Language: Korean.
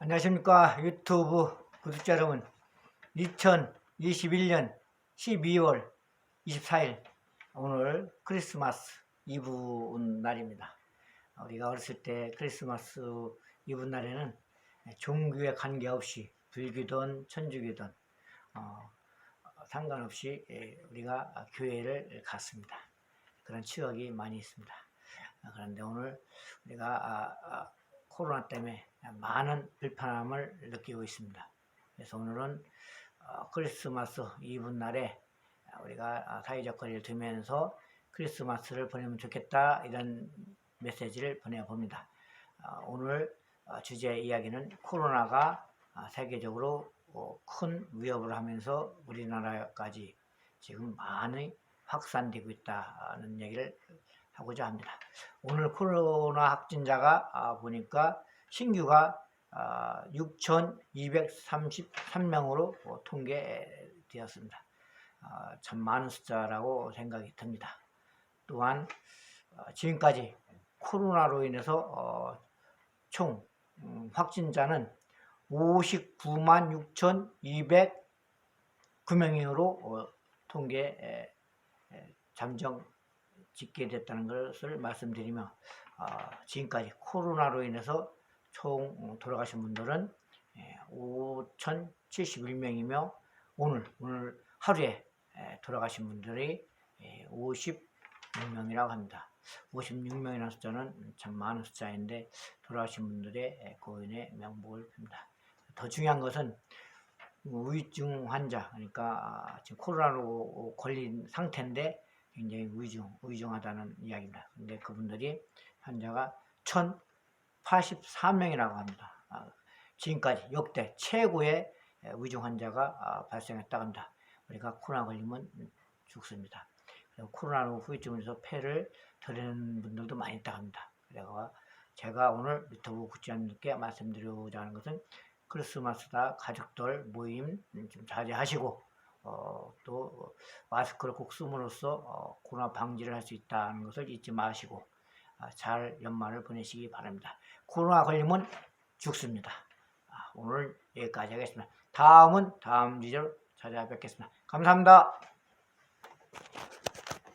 안녕하십니까. 유튜브 구독자 여러분. 2021년 12월 24일 오늘 크리스마스 이브 날입니다. 우리가 어렸을 때 크리스마스 이브 날에는 종교에 관계없이 불교든 천주교든 어, 상관없이 예, 우리가 교회를 갔습니다. 그런 추억이 많이 있습니다. 아, 그런데 오늘 우리가 아, 아, 코로나 때문에 많은 불편함을 느끼고 있습니다. 그래서 오늘은 어, 크리스마스 이브 날에 우리가 사회적 거리를 두면서 크리스마스를 보내면 좋겠다 이런 메시지를 보내봅니다. 어, 오늘 어, 주제 이야기는 코로나가 아, 세계적으로 어, 큰 위협을 하면서 우리나라까지 지금 많이 확산되고 있다는 얘기를 하고자 합니다. 오늘 코로나 확진자가 아, 보니까 신규가 6,233명으로 어, 통계되었습니다. 아, 참 많은 숫자라고 생각이 듭니다. 또한 어, 지금까지 코로나로 인해서 어, 총 음, 확진자는 59만 6,209명으로 통계 잠정 집계됐다는 것을 말씀드리며 지금까지 코로나로 인해서 총 돌아가신 분들은 5,071명이며 오늘 오늘 하루에 돌아가신 분들이 56명이라고 합니다. 56명이라는 숫자는 참 많은 숫자인데 돌아가신 분들의 고인의 명복을 빕니다. 더 중요한 것은 우유증 환자 그러니까 지금 코로나로 걸린 상태인데 굉장히 우유증, 우유증하다는 이야기입니다. 근데 그분들이 환자가 1,084명이라고 합니다. 아, 지금까지 역대 최고의 우유증 환자가 아, 발생했다고 합니다. 우리가 코로나 걸리면 죽습니다. 코로나로 후유증에서 폐를 드리는 분들도 많이 있다고 합니다. 그래서 제가 오늘 유튜브 구독자님께 말씀드리고자 하는 것은 크리스마스다 가족들 모임 좀 자제하시고 어, 또 마스크를 꼭 쓰므로써 어, 코로나 방지를 할 수 있다는 것을 잊지 마시고 아, 잘 연말을 보내시기 바랍니다. 코로나 걸리면 죽습니다. 아, 오늘 여기까지 하겠습니다. 다음은 다음 주제로 찾아뵙겠습니다. 감사합니다.